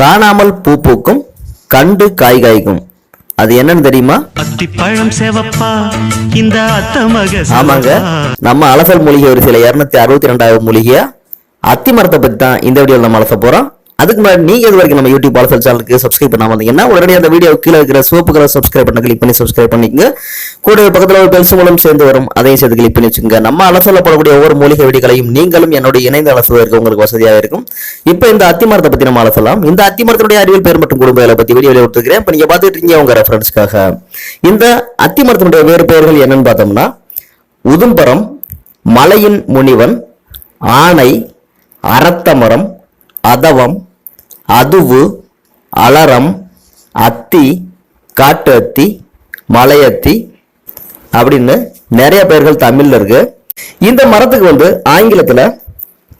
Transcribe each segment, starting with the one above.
காணாமல் பூ பூக்கும் கண்டு காய் காய்க்கும். அது என்னன்னு தெரியுமா? ஆமாங்க. நம்ம அலசல் மூலிகை வரிசையில இருநூத்தி அறுபத்தி ரெண்டாவது மூலிகையா? அத்தி மரத்தை பத்தி தான் இந்த வீடியோவில் நம்ம அலச போறோம். அதுக்கு முன்னாடி நீங்கள் இது வரைக்கும் நம்ம யூடியூப் பாலசல் சேனலுக்கு சப்ஸ்கிரைப் பண்ணாம வந்தீங்கன்னா உடனடியாக அந்த வீடியோ கீழே இருக்கிற சிவப்பு கலர் சப்ஸ்கிரைப் பண்ண கிளிக் பண்ணி சப்ஸ்கிரைப் பண்ணிக்கங்க. கூட பக்கத்தில் ஒரு பெருசு மூலம் சேர்ந்து வரும். அதையும் சேர்த்து கிளிக் பண்ணி வச்சுங்க நம்ம அலசலப்படக்கூடிய ஒவ்வொரு மூலிகை வீடுகளையும் நீங்களும் என்னோட இணைந்து அலசுவதற்கு உங்களுக்கு வசதியாக இருக்கும். இப்போ இந்த அத்திமரத்தை பற்றி நம்ம அலசலாம். இந்த அத்திமரத்தினுடைய அறிவியல் பேர் மற்றும் குடும்ப வேலை பற்றி வீடியோ கொடுத்துருக்கிறேன். இப்போ நீங்கள் பார்த்துட்டு இருக்கீங்க உங்கள் ரெஃபரன்ஸ்க்காக இந்த அத்திமரத்தினுடைய வேறு பெயர்கள் என்னன்னு பார்த்தோம்னா உதும்பரம் மலையின் முனிவன் ஆனை அரத்தமரம் அதவம் அதுவு அலரம் அத்தி காட்டு அத்தி மலையத்தி அப்படின்னு நிறைய பெயர்கள் தமிழில் இருக்கு. இந்த மரத்துக்கு வந்து ஆங்கிலத்தில்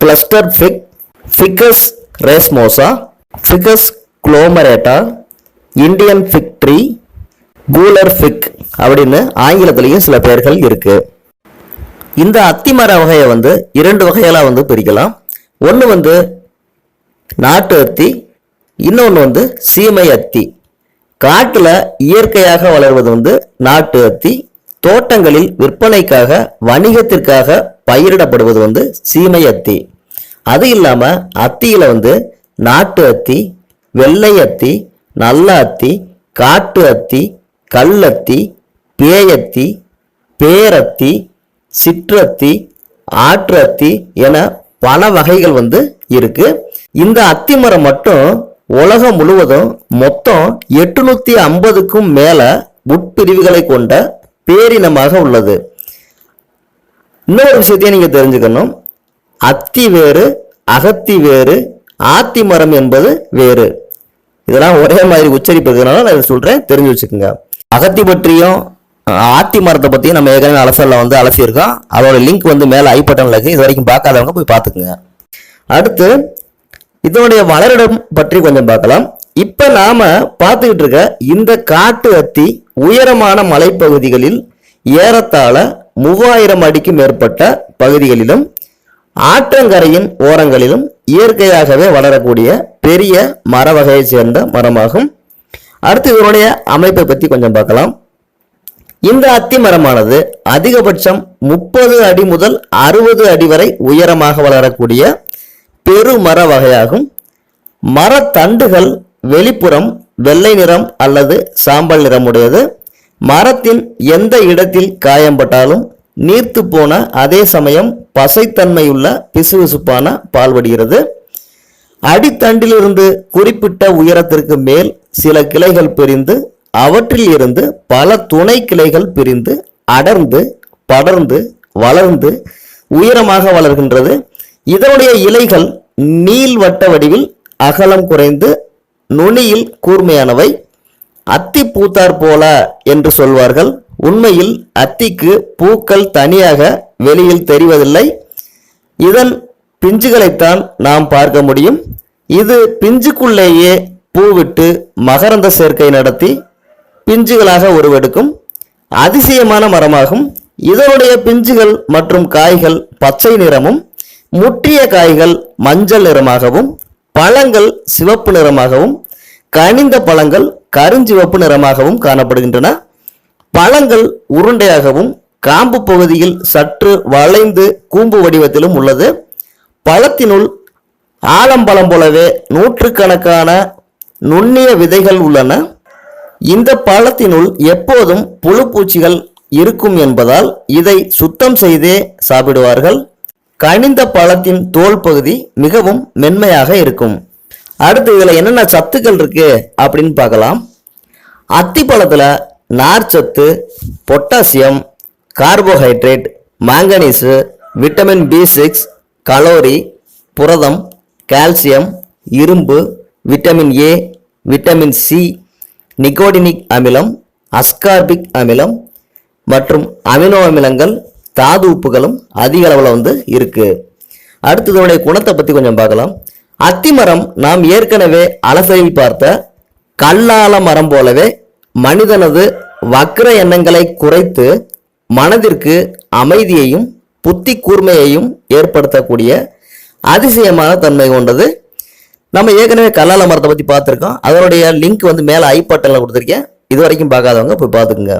cluster fig ficus racemosa ficus glomerata Indian fig tree gular fig அப்படின்னு ஆங்கிலத்திலையும் சில பெயர்கள் இருக்கு. இந்த அத்தி மர வகையை வந்து இரண்டு வகைகளாக வந்து பிரிக்கலாம். ஒன்று வந்து நாட்டு அத்தி இன்னொன்று வந்து சீமை அத்தி. காட்டில் இயற்கையாக வளர்வது வந்து நாட்டு அத்தி தோட்டங்களில் விற்பனைக்காக வணிகத்திற்காக பயிரிடப்படுவது வந்து சீமை அத்தி. அது இல்லாமல் அத்தியில் வந்து நாட்டு அத்தி வெள்ளை அத்தி நல்ல அத்தி காட்டு அத்தி கல்லத்தி பேயத்தி பேரத்தி சிற்றத்தி ஆற்றத்தி என பல வகைகள் வந்து இருக்குது இந்த அத்திமரம் மட்டும் உலகம் முழுவதும் மொத்தம் எட்டுநூத்தி ஐம்பதுக்கும் மேல உட்பிரிவுகளை கொண்ட பேரினமாக உள்ளது. இன்னொரு விஷயத்தையும் நீங்க தெரிஞ்சுக்கணும். அத்தி வேறு அகத்தி வேறு ஆத்தி மரம் என்பது வேறு. இதெல்லாம் ஒரே மாதிரி உச்சரிப்பு இருக்கிறதுனால நான் இதை சொல்றேன் தெரிஞ்சு வச்சுக்கோங்க. அகத்தி பற்றியும் ஆத்தி மரத்தை பற்றியும் நம்ம ஏற்கனவே அலசலில் வந்து அலசியிருக்கோம். அதோட லிங்க் வந்து மேலே ஐ இருக்குது இது வரைக்கும் பார்க்காதவங்க போய் பார்த்துக்குங்க. அடுத்து இதனுடைய வளரிடம் பற்றி கொஞ்சம் பார்க்கலாம். இப்ப நாம பார்த்துக்கிட்டு இருக்க இந்த காட்டு அத்தி உயரமான மலைப்பகுதிகளில் ஏறத்தாழ மூவாயிரம் அடிக்கு மேற்பட்ட பகுதிகளிலும் ஆற்றங்கரையின் ஓரங்களிலும் இயற்கையாகவே வளரக்கூடிய பெரிய மர வகையைச் சேர்ந்த மரமாகும். அடுத்து இதனுடைய அமைப்பை பற்றி கொஞ்சம் பார்க்கலாம். இந்த அத்தி மரமானது அதிகபட்சம் முப்பது அடி முதல் அறுபது அடி வரை உயரமாக வளரக்கூடிய பெருமர வகையாகும். மரத்தண்டுகள் வெளிப்புறம் வெள்ளை நிறம் அல்லது சாம்பல் நிறமுடையது. மரத்தின் எந்த இடத்தில் காயம்பட்டாலும் நீர்த்து போன அதே சமயம் பசைத்தன்மையுள்ள பிசுபிசுப்பான பால் வடிகிறது. அடித்தண்டிலிருந்து குறிப்பிட்ட உயரத்திற்கு மேல் சில கிளைகள் பிரிந்து அவற்றில் இருந்து பல துணை கிளைகள் பிரிந்து அடர்ந்து படர்ந்து வளர்ந்து உயரமாக வளர்கின்றது. இதனுடைய இலைகள் நீள்வட்ட வடிவில் அகலம் குறைந்து நுனியில் கூர்மையானவை. அத்தி பூத்தார் போல என்று சொல்வார்கள். உண்மையில் அத்திக்கு பூக்கள் தனியாக வெளியில் தெரிவதில்லை. இதன் பிஞ்சுகளைத்தான் நாம் பார்க்க முடியும். இது பிஞ்சுக்குள்ளேயே பூவிட்டு மகரந்த சேர்க்கை நடத்தி பிஞ்சுகளாக உருவெடுக்கும். அதிசயமான மரமாகும். இதனுடைய பிஞ்சுகள் மற்றும் காய்கள் பச்சை நிறமும் முற்றிய காய்கள் மஞ்சள் நிறமாகவும் பழங்கள் சிவப்பு நிறமாகவும் கனிந்த பழங்கள் கருஞ்சிவப்பு நிறமாகவும் காணப்படுகின்றன. பழங்கள் உருண்டையாகவும் காம்பு பகுதியில் சற்று வளைந்து கூம்பு வடிவத்திலும் உள்ளது. பழத்தினுள் ஆலம்பழம் போலவே நூற்றுக்கணக்கான நுண்ணிய விதைகள் உள்ளன. இந்த பழத்தினுள் எப்போதும் புழு பூச்சிகள் இருக்கும் என்பதால் இதை சுத்தம் செய்தே சாப்பிடுவார்கள். கனிந்த பழத்தின் தோல் பகுதி மிகவும் மென்மையாக இருக்கும். அடுத்து இதில் என்னென்ன சத்துக்கள் இருக்கு அப்படின்னு பார்க்கலாம். அத்திப்பழத்துல நார்ச்சத்து potassium carbohydrate manganese vitamin B six calorie புரதம் கால்சியம் இரும்பு vitamin A vitamin C nicotinic அமிலம் அஸ்கார்பிக் அமிலம் மற்றும் அமினோ அமிலங்கள் தாது உப்புகளும் அதிக அளவில் வந்து இருக்கு. அடுத்து இதனுடைய குணத்தை பற்றி கொஞ்சம் பார்க்கலாம். அத்திமரம் நாம் ஏற்கனவே அலசையில் பார்த்த கல்லால மரம் போலவே மனிதனது வக்ர எண்ணங்களை குறைத்து மனதிற்கு அமைதியையும் புத்தி கூர்மையையும் ஏற்படுத்தக்கூடிய அதிசயமான தன்மை கொண்டது. நம்ம ஏற்கனவே கல்லால மரத்தை பற்றி பார்த்துருக்கோம். அதனுடைய லிங்க் வந்து மேலே ஐ பட்டனில் கொடுத்துருக்கேன். இது வரைக்கும் பார்க்காதவங்க போய் பார்த்துக்குங்க.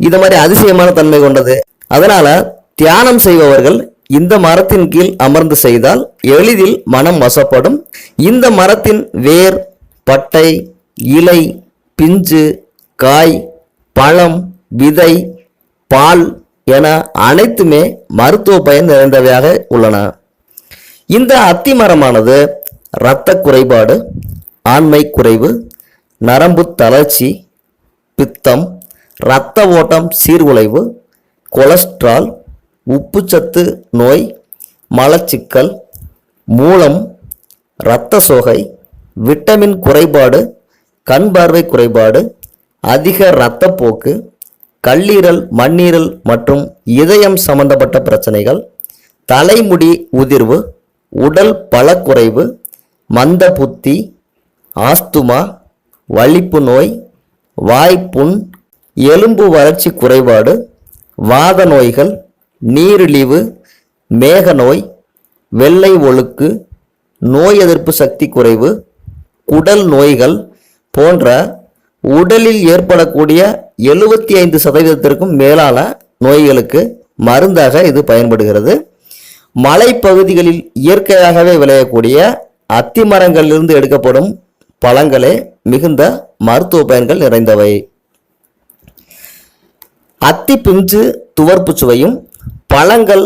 இது மாதிரி அதிசயமான தன்மை கொண்டது. அதனால தியானம் செய்பவர்கள் இந்த மரத்தின் கீழ் அமர்ந்து செய்தால் எளிதில் மனம் வசப்படும். இந்த மரத்தின் வேர் பட்டை இலை பிஞ்சு காய் பழம் விதை பால் என அனைத்துமே மருத்துவ பயன் நிறைந்தவையாக உள்ளன. இந்த அத்தி மரமானது இரத்த குறைபாடு ஆண்மை குறைவு நரம்பு தளர்ச்சி பித்தம் இரத்த ஓட்டம் சீர்குலைவு கொலஸ்ட்ரால் உப்புச்சத்து நோய் மலச்சிக்கல் மூலம் இரத்த சோகை விட்டமின் குறைபாடு கண் பார்வை குறைபாடு அதிக இரத்தப்போக்கு கல்லீரல் மண்ணீரல் மற்றும் இதயம் சம்பந்தப்பட்ட பிரச்சனைகள் தலைமுடி உதிர்வு உடல் பலக்குறைவு மந்த புத்தி ஆஸ்துமா வலிப்பு நோய் வாய்ப்புண் எலும்பு வளர்ச்சி குறைபாடு வாத நோய்கள் நீரிழிவு மேக நோய் வெள்ளை ஒழுக்கு நோய் எதிர்ப்பு சக்தி குறைவு குடல் நோய்கள் போன்ற உடலில் ஏற்படக்கூடிய எழுபத்தி ஐந்து சதவீதத்திற்கும் மேலான நோய்களுக்கு மருந்தாக இது பயன்படுகிறது. மலைப்பகுதிகளில் இயற்கையாகவே விளையக்கூடிய அத்திமரங்களிலிருந்து எடுக்கப்படும் பழங்களே மிகுந்த மருத்துவ பயன்கள் நிறைந்தவை. அத்தி பிஞ்சு துவர்ப்பு சுவையும் பழங்கள்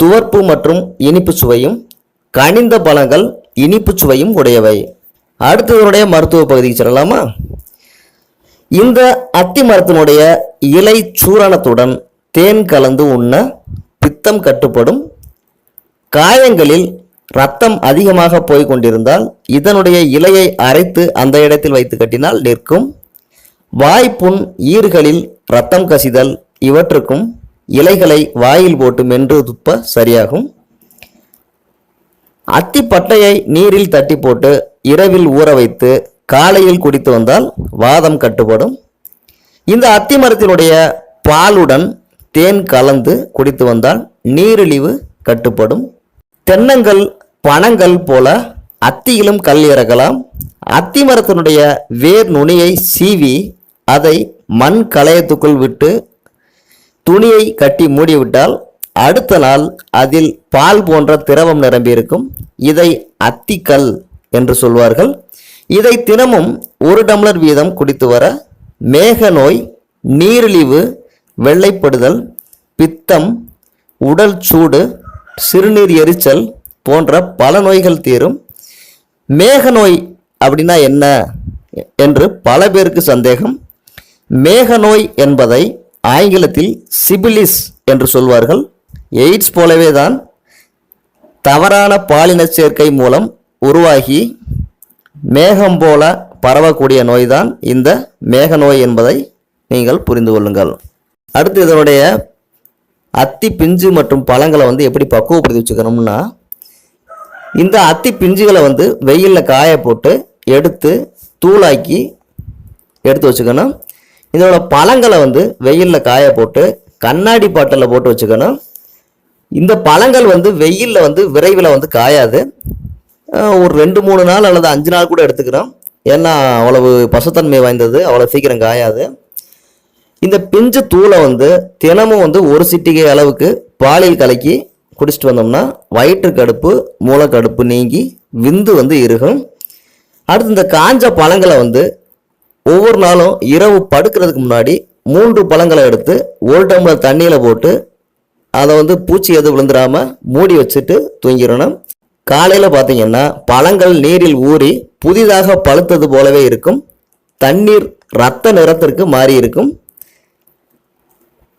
துவர்ப்பு மற்றும் இனிப்பு சுவையும் கனிந்த பழங்கள் இனிப்பு சுவையும் உடையவை. அடுத்ததனுடைய மருத்துவ பகுதிக்கு செல்லலாமா? இந்த அத்தி மரத்தினுடைய இலை சூரணத்துடன் தேன் கலந்து உண்ண பித்தம் கட்டுப்படும் காயங்களில் ரத்தம் அதிகமாக போய் கொண்டிருந்தால் இதனுடைய இலையை அரைத்து அந்த இடத்தில் வைத்து கட்டினால் நிற்கும். வாய்ப்புண் ஈறுகளில் ரத்தம் கசிதல் இவற்றுக்கும் இலைகளை வாயில் போட்டு மென்று துப்ப சரியாகும். அத்திப்பட்டையை நீரில் தட்டி போட்டு இரவில் ஊற வைத்து காலையில் குடித்து வந்தால் வாதம் கட்டுப்படும். இந்த அத்தி மரத்தினுடைய பாலுடன் தேன் கலந்து குடித்து வந்தால் நீரிழிவு கட்டுப்படும். தென்னங்கள் பனங்கள் போல அத்தியிலும் கல் இறக்கலாம். அத்தி மரத்தினுடைய வேர் நுனியை சீவி அதை மண் களையத்துக்குள் விட்டு துணியை கட்டி மூடிவிட்டால் அடுத்த நாள் அதில் பால் போன்ற திரவம் நிரம்பியிருக்கும். இதை அத்திக்கல் என்று சொல்வார்கள். இதை தினமும் ஒரு டம்ளர் வீதம் குடித்து வர மேக நோய் நீரிழிவு வெள்ளைப்படுதல் பித்தம் உடல் சூடு சிறுநீர் எரிச்சல் போன்ற பல நோய்கள் தீரும். மேக நோய் அப்படின்னா என்ன? என்று பல பேருக்கு சந்தேகம். மேக நோய் என்பதை ஆங்கிலத்தில் சிபிலிஸ் என்று சொல்வார்கள். எய்ட்ஸ் போலவே தான் தவறான பாலின சேர்க்கை மூலம் உருவாகி மேகம் போல பரவக்கூடிய நோய்தான் இந்த மேக நோய் என்பதை நீங்கள் புரிந்து கொள்ளுங்கள். அடுத்து இதனுடைய அத்தி பிஞ்சு மற்றும் பழங்களை வந்து எப்படி பக்குவப்படுத்தி வச்சுக்கணும்னா இந்த அத்தி பிஞ்சுகளை வந்து வெயிலில் காய போட்டு எடுத்து தூளாக்கி எடுத்து வச்சுக்கணும். இதோட பழங்களை வந்து வெயிலில் காய போட்டு கண்ணாடி பாட்டில் போட்டு வச்சுக்கணும். இந்த பழங்கள் வந்து வெயிலில் வந்து விரைவில் வந்து காயாது. ஒரு ரெண்டு மூணு நாள் அல்லது அஞ்சு நாள் கூட எடுத்துக்கிறோம். ஏன்னா அவ்வளவு பசுத்தன்மை வாய்ந்தது அவ்வளோ சீக்கிரம் காயாது. இந்த பிஞ்சு தூளை வந்து தினமும் வந்து ஒரு சிட்டிகை அளவுக்கு பாலில் கலக்கி குடிச்சிட்டு வந்தோம்னா வயிற்று கடுப்பு மூலக்கடுப்பு நீங்கி விந்து வந்து இருக்கும் அடுத்து இந்த காஞ்ச பழங்களை வந்து ஒவ்வொரு நாளும் இரவு படுக்கிறதுக்கு முன்னாடி மூன்று பழங்களை எடுத்து ஒரு டம்ளர் தண்ணியில் போட்டு அதை வந்து பூச்சி எதுவும் விழுந்துடாமல் மூடி வச்சுட்டு தூங்கிடணும். காலையில் பார்த்தீங்கன்னா பழங்கள் நீரில் ஊறி புதிதாக பழுத்தது போலவே இருக்கும். தண்ணீர் இரத்த நிறத்திற்கு மாறி இருக்கும்.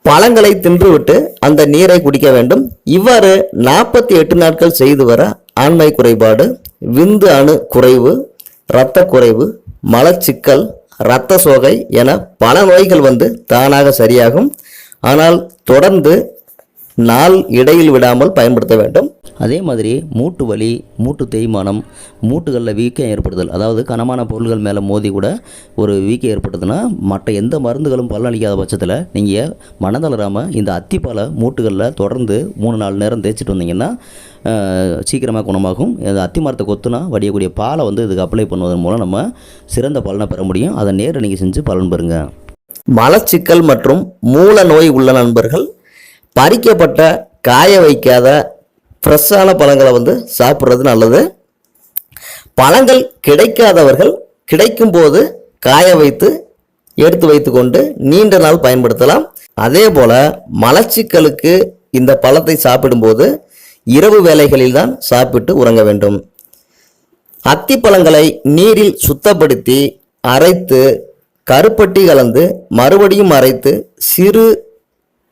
பழங்களை தின்றுவிட்டு அந்த நீரை குடிக்க வேண்டும். இவ்வாறு நாற்பத்தி எட்டு நாட்கள் செய்து வர ஆண்மை குறைபாடு விந்து அணு குறைவு இரத்த குறைவு மலச்சிக்கல் இரத்த சோகை என பல நோய்கள் வந்து தானாக சரியாகும். ஆனால் தொடர்ந்து நாள் இடையில் விடாமல் பயன்படுத்த வேண்டும். அதே மாதிரி மூட்டு வலி மூட்டு தேய்மானம் மூட்டுகளில் வீக்கம் ஏற்படுதல் அதாவது கனமான பொருள்கள் மேலே மோதி கூட ஒரு வீக்கம் ஏற்பட்டதுன்னா மற்ற எந்த மருந்துகளும் பலனளிக்காத பட்சத்தில் நீங்கள் மனதளராமல் இந்த அத்திப்பாலை மூட்டுகளில் தொடர்ந்து மூணு நாலு நேரம் தேய்ச்சிட்டு வந்தீங்கன்னா சீக்கிரமாக குணமாகும். இந்த அத்தி மரத்தை கொத்துனா வடியக்கூடிய பாலை வந்து இதுக்கு அப்ளை பண்ணுவதன் மூலம் நம்ம சிறந்த பலனை பெற முடியும். அதை நேரில் நீங்கள் செஞ்சு பலன் பெறுங்க. மலச்சிக்கல் மற்றும் மூல நோய் உள்ள நண்பர்கள் பறிக்கப்பட்ட காய வைக்காத ஃப்ரெஷ்ஷான பழங்களை வந்து சாப்பிட்றது நல்லது. பழங்கள் கிடைக்காதவர்கள் கிடைக்கும் போது காய வைத்து எடுத்து வைத்துக்கொண்டு நீண்ட நாள் பயன்படுத்தலாம். அதே போல் மலச்சிக்கலுக்கு இந்த பழத்தை சாப்பிடும்போது இரவு வேளைகளில் தான் சாப்பிட்டு உறங்க வேண்டும். அத்திப்பழங்களை நீரில் சுத்தப்படுத்தி அரைத்து கருப்பட்டி கலந்து மறுபடியும் அரைத்து சிறு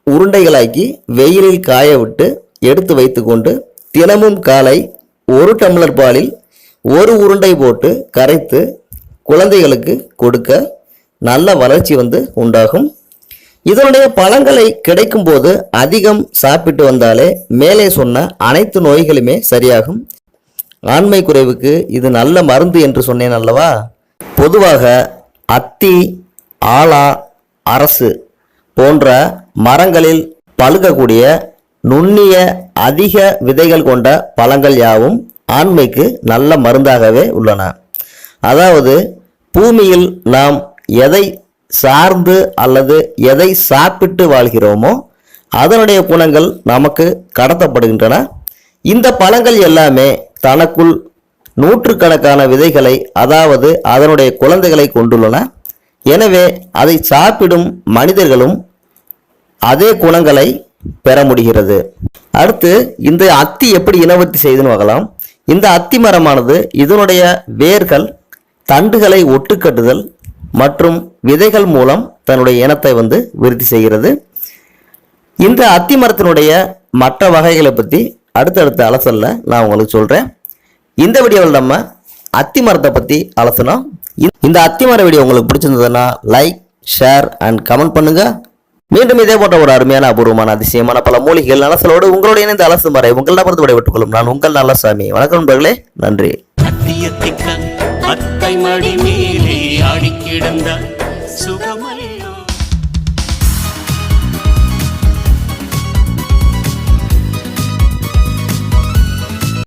உருண்டைகளாக்கி வெயிலில் காய விட்டு எடுத்து வைத்துக்கொண்டு தினமும் காலை ஒரு டம்ளர் பாலில் ஒரு உருண்டை போட்டு கரைத்து குழந்தைகளுக்கு கொடுக்க நல்ல வளர்ச்சி வந்து உண்டாகும். இதனுடைய பழங்களை கிடைக்கும்போது அதிகம் சாப்பிட்டு வந்தாலே மேலே சொன்ன அனைத்து நோய்களுமே சரியாகும். ஆண்மை குறைவுக்கு இது நல்ல மருந்து என்று சொன்னேன் அல்லவா? பொதுவாக அத்தி ஆலா அரசு போன்ற மரங்களில் பழுக்கக்கூடிய நுண்ணிய அதிக விதைகள் கொண்ட பழங்கள் யாவும் ஆண்மைக்கு நல்ல மருந்தாகவே உள்ளன. அதாவது பூமியில் நாம் எதை சார்ந்து அல்லது எதை சாப்பிட்டு வாழ்கிறோமோ அதனுடைய குணங்கள் நமக்கு கடத்தப்படுகின்றன. இந்த பழங்கள் எல்லாமே தனக்குள் நூற்றுக்கணக்கான விதைகளை அதாவது அதனுடைய குழந்தைகளை கொண்டுள்ளன. எனவே அதை சாப்பிடும் மனிதர்களும் அதே குணங்களை பெற முடிகிறது. அடுத்து இந்த அத்தி எப்படி இனவர்த்தி செய்துன்னு பார்க்கலாம். இந்த அத்தி மரமானது இதனுடைய வேர்கள் தண்டுகளை ஒட்டுக்கட்டுதல் மற்றும் விதைகள் மூலம் தன்னுடைய இனத்தை வந்து விருத்தி செய்கிறது. இந்த அத்தி மரத்தினுடைய மற்ற வகைகளை பற்றி அடுத்தடுத்த அலசலில் நான் உங்களுக்கு சொல்கிறேன் இந்த வீடியோவில் நம்ம அத்தி மரத்தை பற்றி அலசணும் இந்த- அத்தி மர வீடியோ உங்களுக்கு பிடிச்சிருந்ததுன்னா லைக் ஷேர் அண்ட் கமெண்ட் பண்ணுங்க. மீண்டும் இதே போன்ற ஒரு அருமையான அபூர்வமான அதிசயமான பல மூலிகைகள் நலசலோடு உங்களோட இணைந்து அலசும் வரை உங்களிடமிருந்து விடைபெற்றுக் கொள்ளும் நான் உங்கள் நல்லசாமி. வணக்கம் நண்பர்களே நன்றி. அத்தை மடி மேலே ஆடி கிடந்த